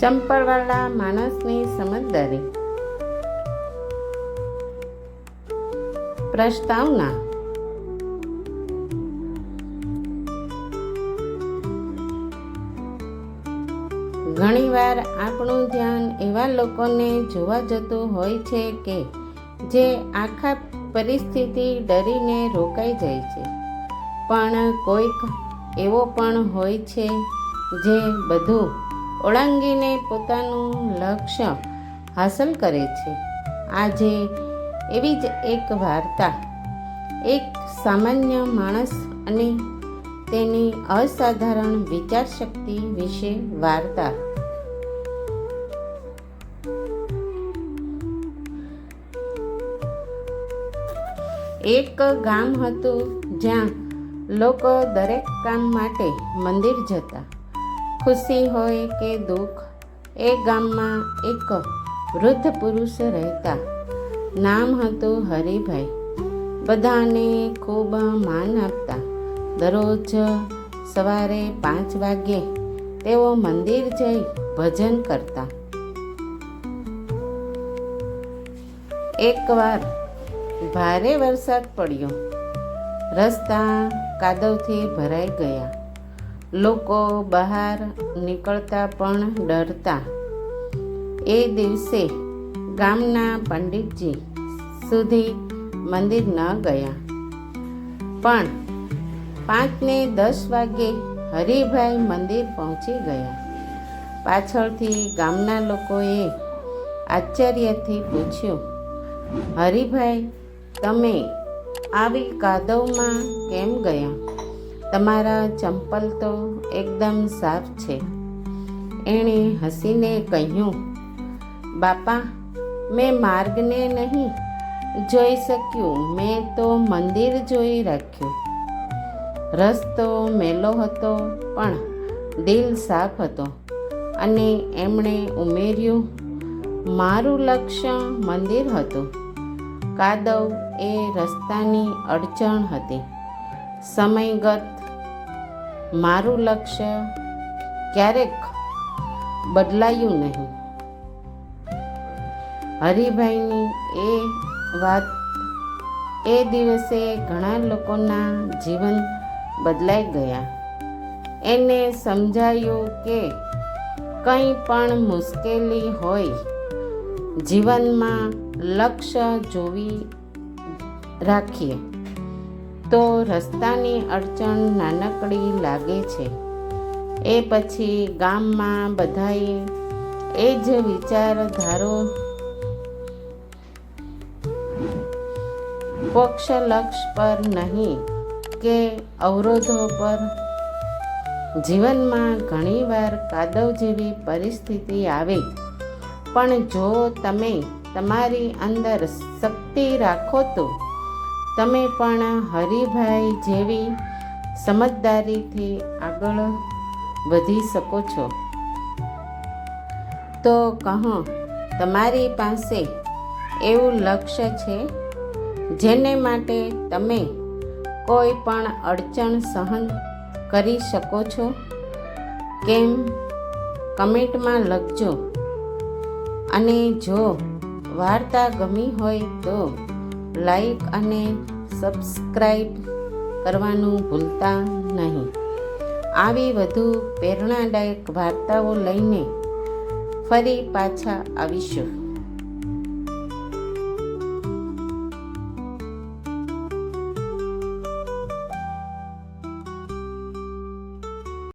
ચંપલવાળા માણસની સમજદારી. પ્રસ્તાવના. ઘણીવાર આપણું ધ્યાન એવા લોકોને જોવા જતું હોય છે કે જે આખા પરિસ્થિતિ ડરીને રોકાઈ જાય છે. પણ કોઈક એવો પણ હોય છે જે બધું ઓળંગીને પોતાનું લક્ષ્ય હાંસલ કરે છે. આજે એવી જ એક વાર્તા. એક સામાન્ય માણસ અને તેની અસાધારણ વિચારશક્તિ વિશે વાર્તા. એક ગામ હતું જ્યાં લોકો દરેક કામ માટે મંદિર જતા. ખુશી હોય કે દુઃખ, એ ગામમાં એક વૃદ્ધ પુરુષ રહેતા. નામ હતું હરિભાઈ. બધાને ખૂબ માન આપતા. દરરોજ સવારે પાંચ વાગ્યે તેઓ મંદિર જઈ ભજન કરતા. એકવાર ભારે વરસાદ પડ્યો. રસ્તા કાદવથી ભરાઈ ગયા. લોકો બહાર નીકળતા પણ ડરતા. એ દિવસે ગામના પંડિતજી સુધી મંદિર ન ગયા. પણ પાંચને દસ વાગે હરિભાઈ મંદિર પહોંચી ગયા. પાછળથી ગામના લોકોએ આશ્ચર્યથી પૂછ્યું, હરિભાઈ, તમે આવી કાદવમાં કેમ ગયા? તમારા ચંપલ તો એકદમ સાફ છે. એણે હસીને કહ્યું, બાપા, મેં માર્ગને નહીં જોઈ શક્યું. મેં તો મંદિર જોઈ રાખ્યું. રસ્તો મેલો હતો, પણ દિલ સાફ હતો. અને એમણે ઉમેર્યું, મારું લક્ષ્ય મંદિર હતું. કાદવ એ રસ્તાની અડચણ હતી. સમયગત મારું લક્ષ્ય ક્યારેક બદલાયું નહીં. હરિભાઈની એ વાત એ દિવસે ઘણા લોકોના જીવન બદલાઈ ગયા. એને સમજાયું કે કંઈ પણ મુશ્કેલી હોય, જીવનમાં લક્ષ્ય જોવી રાખીએ. તો રસ્તાની અડચણ નાનકડી લાગે છે. એ પછી ગામમાં બધાએ એ જ વિચારધારો મોક્ષ લક્ષ પર નહીં કે અવરોધો પર. જીવનમાં ઘણીવાર કાદવ જેવી પરિસ્થિતિ આવે. પણ જો તમે તમારી અંદર શક્તિ રાખો તો તમે પણ હરિભાઈ જેવી સમજદારીથી આગળ વધી શકો છો. તો કહો, તમારી પાસે એવું લક્ષ્ય છે જેને માટે તમે કોઈ પણ અડચણ સહન કરી શકો છો? કેમ? કમેન્ટમાં લખજો. અને જો વાર્તા ગમી હોય તો લાઈક અને સબસ્ક્રાઈબ કરવાનું ભૂલતા નહીં. આવી વધુ પ્રેરણાદાયક વાર્તાઓ લઈને ફરી પાછા આવીશું.